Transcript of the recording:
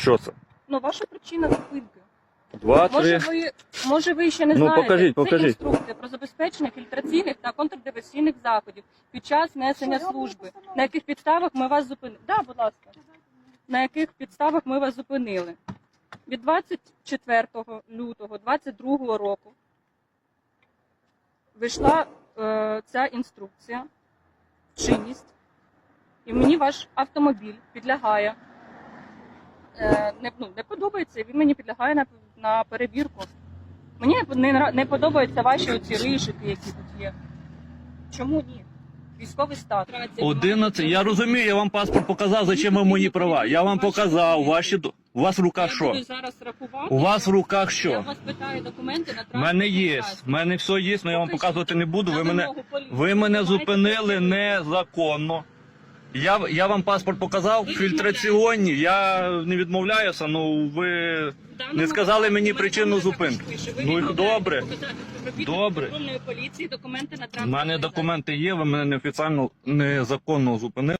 Що це? Ну, ваша причина зупинки. Два, Може три. ви, може ви ще не Ну, знаєте. покажіть, Це покажіть. інструкція про забезпечення фільтраційних та контрдиверсійних заходів під час несення служби. На яких підставах ми вас зупинили? Да, будь ласка. На яких підставах ми вас зупинили? Від 24 лютого 22 року вийшла е, ця інструкція в чинність, і мені ваш автомобіль підлягає. Е, не, ну, не подобається, і він мені підлягає на, на перевірку. Мені не, не подобаються ваші оці ришики, які тут є. Чому ні? Військовий стан. 11. Я розумію, я вам паспорт показав, зачем вам мої права. Я вам показав ваші до- у вас в руках що? У вас в руках Я що? вас питаю документи на У мене є. У мене все є, але я вам показувати не буду. Ви мене ви мене зупинили незаконно. Я, я вам паспорт показав, Ви фільтраційні, я не відмовляюся, ну ви не сказали мені причину у зупинки. Ну, і добре. Добре. поліції документи на транспортний мене документи є, ви мене неофіційно незаконно зупинили.